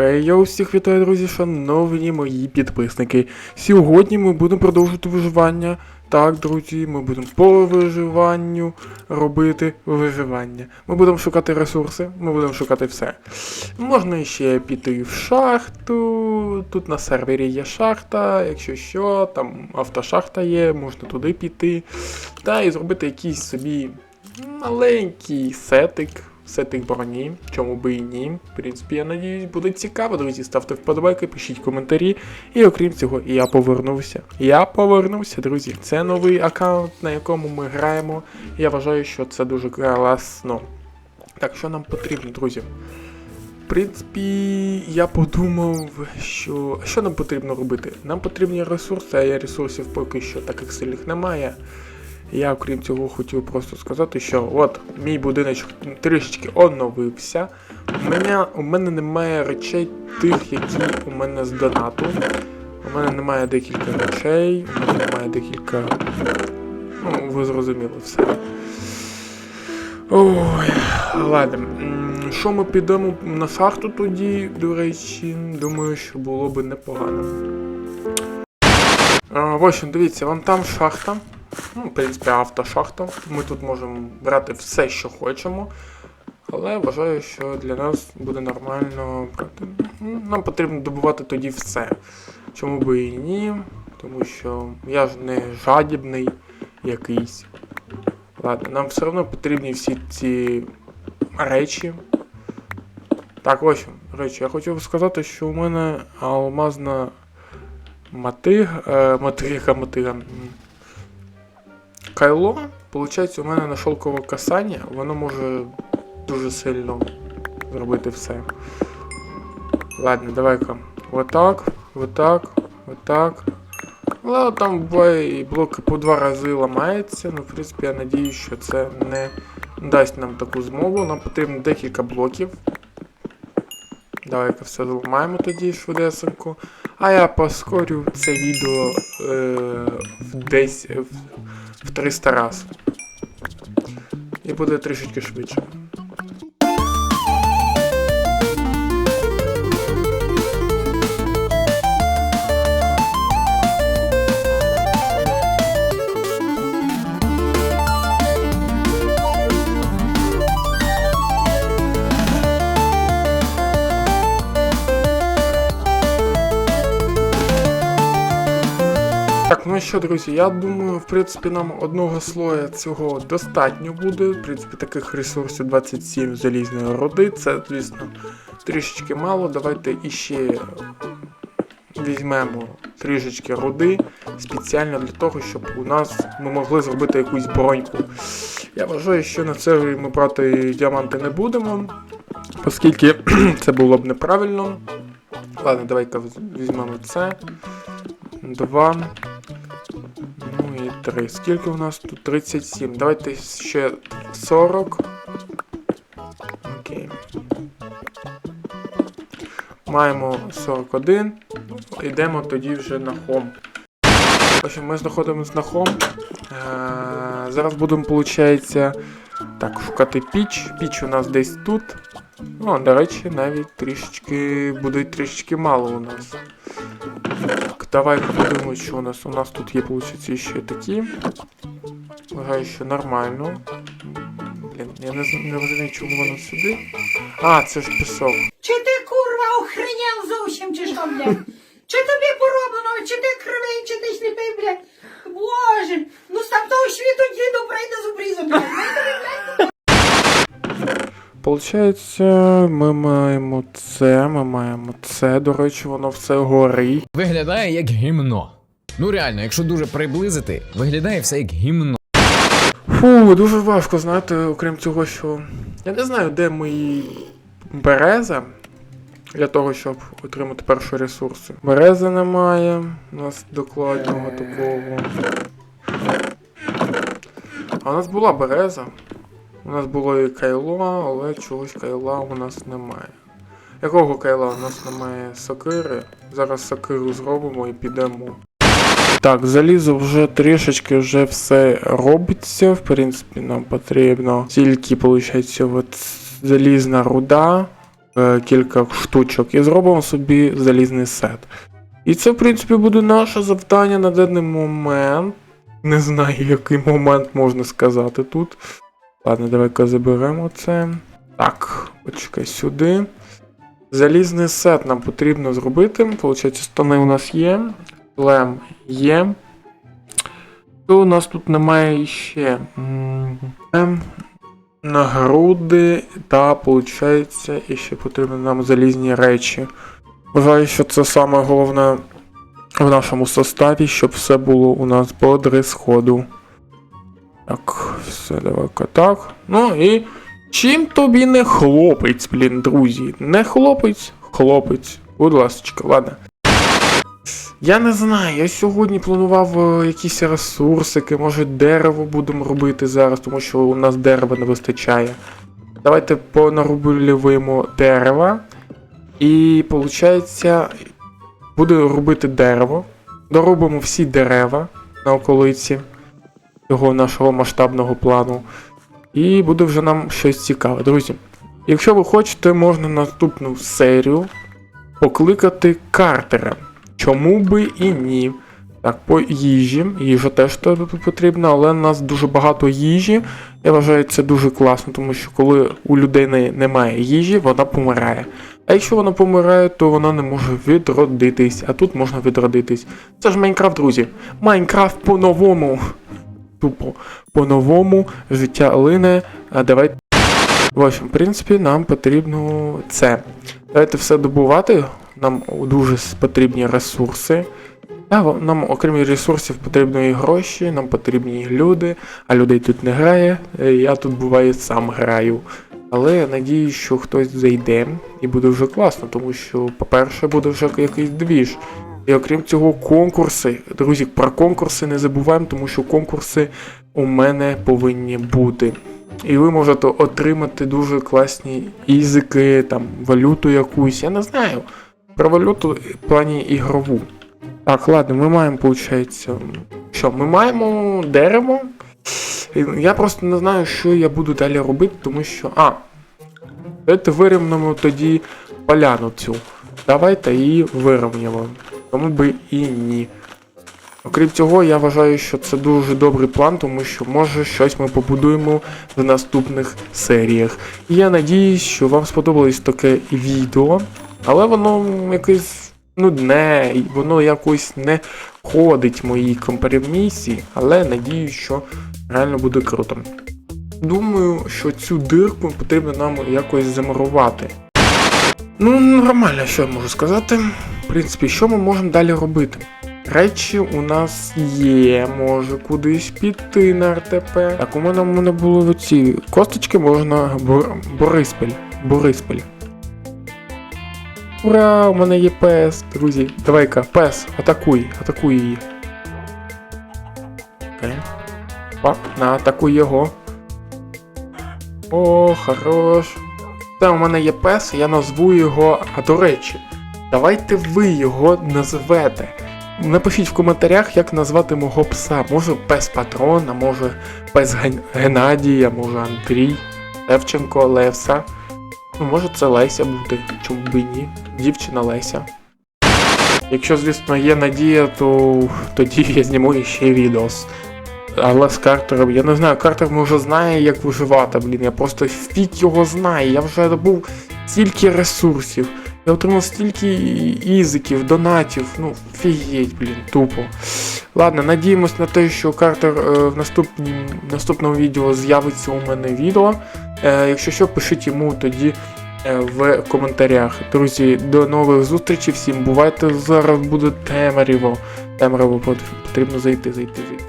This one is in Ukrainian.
Хей, я усіх вітаю, друзі, шановні мої підписники. Сьогодні ми будемо продовжувати виживання. Так, друзі, ми будемо по виживанню робити виживання. Ми будемо шукати ресурси, ми будемо шукати все. Можна ще піти в шахту. Тут на сервері є шахта, якщо що, там автошахта є, можна туди піти. Та і зробити якийсь собі маленький сетик, сетик броні, чому би і ні. В принципі, я надіюсь, буде цікаво, друзі. Ставте вподобайки, пишіть коментарі. І окрім цього, я повернувся. Я повернувся, друзі. Це новий аккаунт, на якому ми граємо. Я вважаю, що це дуже класно. Так, що нам потрібно, друзі? В принципі, я подумав, що що нам потрібно робити? Нам потрібні ресурси, а я ресурсів поки що таких сильних немає. Я, окрім цього, хотів просто сказати, що от мій будиночок трішечки оновився. У мене, у мене немає речей тих, які у мене з донату. У мене немає декілька речей, у мене немає декілька. Ну, ви зрозуміли все. Ой, ладно. Що ми підемо на шахту тоді, до речі, думаю, що було би непогано. В общем, дивіться, вон там шахта. Ну, в принципі, автошахта. Ми тут можемо брати все, що хочемо. Але вважаю, що для нас буде нормально брати. Ну, Нам потрібно добувати тоді все. Чому би і ні? Тому що я ж не жадібний якийсь. Ладно, нам все одно потрібні всі ці речі. Так, ось, речі, я хотів сказати, що у мене алмазна мотига, е, мотига, мотига. Кайло, виходить, у мене на шовкове касання, воно може дуже сильно зробити все. Ладно, давай-ка. Отак, отак, отак. Але там буває і блоки по два рази ламаються. Ну, в принципі, я надіюсь, що це не дасть нам таку змогу. Нам потрібно декілька блоків. Давай-ка все зламаємо тоді швидесенько. А я поскорю це відео е, десь в, в 300 раз. І буде трішечки швидше. Ну що, друзі, я думаю, в принципі, нам одного слоя цього достатньо буде. В принципі, таких ресурсів 27 залізної руди. Це, звісно, трішечки мало. Давайте іще візьмемо трішечки руди спеціально для того, щоб у нас ми могли зробити якусь броньку. Я вважаю, що на це ми брати діаманти не будемо, оскільки це було б неправильно. Ладно, давай-ка візьмемо це. Два. Ну і 3. Скільки у нас тут? 37. Давайте ще 40. Окей. Маємо 41. Йдемо тоді вже на хом. В ми знаходимося на хом. Е, зараз будемо, виходить, так, шукати піч. Піч у нас десь тут. О, до речі, навіть трішечки буде трішечки мало у нас. Давай подивимось, що у нас. У нас тут є, виходить, ще такі. Вважаю, що нормально. Блін, я не, розумію, чому воно сюди. А, це ж пісок. Чи ти курва охреняв зовсім, чи що, блядь? Чи тобі пороблено, чи ти кривий, чи ти сліпий, блядь? Боже, Получається, ми маємо це, ми маємо це. До речі, воно все горить. Виглядає як гімно. Ну реально, якщо дуже приблизити, виглядає все як гімно. Фу, дуже важко, знаєте, окрім цього, що. Я не знаю, де мої береза для того, щоб отримати перші ресурси. Берези немає, у нас докладного такого. А у нас була береза. У нас було і кайло, але чогось кайла у нас немає. Якого кайла? У нас немає сокири. Зараз сокиру зробимо і підемо. Так, залізо вже трішечки вже все робиться. В принципі, нам потрібно тільки, виходить, от залізна руда. е, кілька штучок і зробимо собі залізний сет. І це, в принципі, буде наше завдання на даний момент. Не знаю, який момент можна сказати тут. Ладно, давай-ка заберемо це. Так, почекай сюди. Залізний сет нам потрібно зробити. Получається, стани у нас є. Лем є. Що у нас тут немає ще? Нагруди та, виходить, і ще потрібні нам залізні речі. Вважаю, що це саме головне в нашому составі, щоб все було у нас по дрес-ходу. Так, все, давай-ка так. Ну і чим тобі не хлопець, блін, друзі? Не хлопець, хлопець. Будь ласка, ладно. Я не знаю, я сьогодні планував е, якісь ресурсики, може дерево будемо робити зараз, тому що у нас дерева не вистачає. Давайте понарублюємо дерева. І виходить, буду робити дерево. Доробимо всі дерева на околиці цього нашого масштабного плану. І буде вже нам щось цікаве. Друзі, якщо ви хочете, можна наступну серію покликати Картера. Чому би і ні? Так, по їжі. Їжа теж тут потрібна, але у нас дуже багато їжі. Я вважаю, це дуже класно, тому що коли у людини немає їжі, вона помирає. А якщо вона помирає, то вона не може відродитись, а тут можна відродитись. Це ж Майнкрафт, друзі. Майнкрафт по-новому. Тупо по-новому життя лине. А давайте. В общем, в принципі, нам потрібно це. Давайте все добувати. Нам дуже потрібні ресурси. Нам, окрім ресурсів, потрібні і гроші, нам потрібні і люди, а людей тут не грає. Е, Я тут буває сам граю. Але я надію, що хтось зайде і буде вже класно, тому що, по-перше, буде вже якийсь двіж. І окрім цього, конкурси. Друзі, про конкурси не забуваємо, тому що конкурси у мене повинні бути. І ви можете отримати дуже класні ізики, там, валюту якусь, я не знаю. Про валюту в плані ігрову. Так, ладно, ми маємо, виходить. Що, ми маємо дерево. Я просто не знаю, що я буду далі робити, тому що. А. Давайте вирівнямо тоді поляну цю. Давайте її вирівняємо. Тому би і ні. Окрім цього, я вважаю, що це дуже добрий план, тому що може щось ми побудуємо в наступних серіях. І я надіюсь, що вам сподобалось таке відео, але воно якесь нудне, воно якось не ходить в моїй компромісі, але надіюсь, що реально буде круто. Думаю, що цю дирку потрібно нам якось замурувати. Ну, нормально, що я можу сказати. В принципі, що ми можемо далі робити? Речі у нас є, може кудись піти на РТП. Так, у мене, у мене були ці косточки, можна Бор... Бориспіль. Бориспіль. Ура, у мене є пес, друзі. Давай-ка, пес, атакуй, атакуй її. Окей. Пап, на, атакуй його. О, хорош. Це у мене є пес, я назву його. А до речі, давайте ви його назвете. Напишіть в коментарях, як назвати мого пса. Може пес Патрон, а може пес Ген... Геннадій, може Андрій, Левченко, Левса. Ну, може це Леся буде, чому б ні. Дівчина Леся. Якщо, звісно, є надія, то тоді я зніму іще відос. Але з Картером, я не знаю, Картер може знає, як виживати, блін. Я просто фіт його знаю. Я вже добув стільки ресурсів. Я отримав стільки ізиків, донатів. Ну, фігеть, блін, тупо. Ладно, надіємось на те, що Картер е, в наступнім, наступному відео з'явиться у мене відео. Е, якщо що, пишіть йому тоді е, в коментарях. Друзі, до нових зустрічей, всім бувайте. Зараз буде темряво. Темряво потрібно зайти, зайти, зайти.